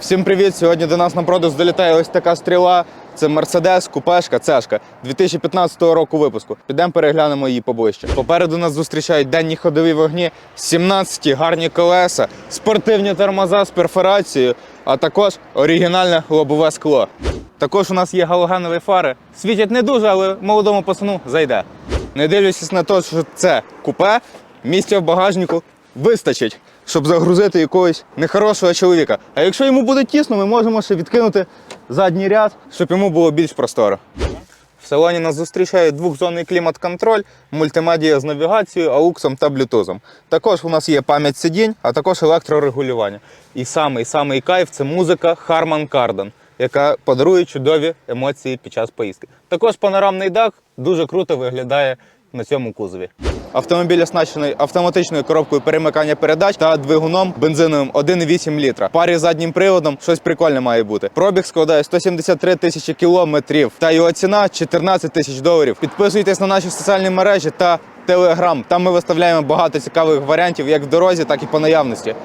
Всім привіт! Сьогодні до нас на продаж долітає ось така стріла. Це Мерседес, купешка, цешка 2015 року випуску. Підемо переглянемо її поближче. Попереду нас зустрічають денні ходові вогні, 17 гарні колеса, спортивні тормоза з перфорацією, а також оригінальне лобове скло. Також у нас є галогенові фари. Світять не дуже, але молодому пацану зайде. Не дивлячись на те, що це купе, місця в багажнику вистачить, щоб загрузити якогось нехорошого чоловіка. А якщо йому буде тісно, ми можемо ще відкинути задній ряд, щоб йому було більш просторо. В салоні нас зустрічає двохзонний клімат-контроль, мультимедія з навігацією, ауксом та блютузом. Також у нас є пам'ять сидінь, а також електрорегулювання. І самий самий кайф це музика Harman Kardon, яка подарує чудові емоції під час поїздки. Також панорамний дах дуже круто виглядає на цьому кузові. Автомобіль оснащений автоматичною коробкою перемикання передач та двигуном бензиновим 1,8 літра. Парі заднім приводом щось прикольне має бути. Пробіг складає 173 тисячі кілометрів, та його ціна 14 тисяч доларів. Підписуйтесь на наші соціальні мережі та телеграм. Там ми виставляємо багато цікавих варіантів як в дорозі, так і по наявності.